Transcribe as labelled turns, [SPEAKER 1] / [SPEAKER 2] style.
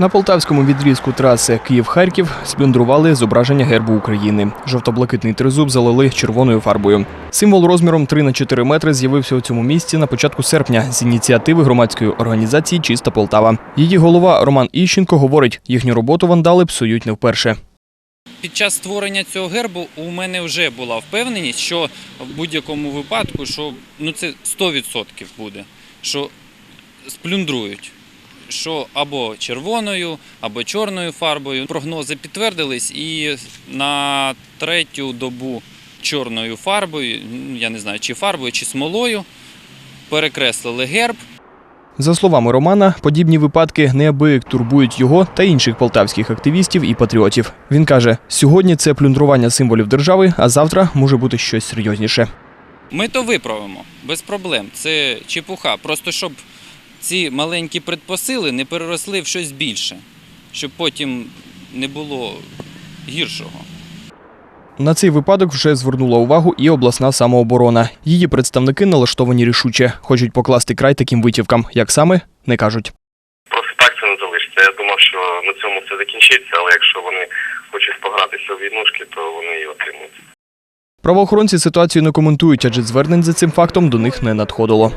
[SPEAKER 1] На полтавському відрізку траси Київ-Харків сплюндрували зображення гербу України. Жовто-блакитний тризуб залили червоною фарбою. Символ розміром 3 на 4 метри з'явився у цьому місці на початку серпня з ініціативи громадської організації Чиста Полтава. Її голова Роман Іщенко говорить, їхню роботу вандали псують не вперше.
[SPEAKER 2] Під час створення цього гербу у мене вже була впевненість, що в будь-якому випадку, що ну це 100% буде, що сплюндрують. Що або червоною, або чорною фарбою. Прогнози підтвердились, і на третю добу чорною фарбою, я не знаю, чи фарбою, чи смолою, перекреслили герб.
[SPEAKER 1] За словами Романа, подібні випадки неабияк турбують його та інших полтавських активістів і патріотів. Він каже: сьогодні це плюндрування символів держави, а завтра може бути щось серйозніше.
[SPEAKER 2] Ми то виправимо без проблем. Це чепуха. Просто щоб ці маленькі предпосили не переросли в щось більше, щоб потім не було гіршого.
[SPEAKER 1] На цей випадок вже звернула увагу і обласна самооборона. Її представники налаштовані рішуче, хочуть покласти край таким витівкам. Як саме не кажуть.
[SPEAKER 3] Просто так це не залишиться. Я думав, що на цьому все закінчиться, але якщо вони хочуть погратися в війнушки, то вони її отримують.
[SPEAKER 1] Правоохоронці ситуацію не коментують, адже звернень за цим фактом до них не надходило.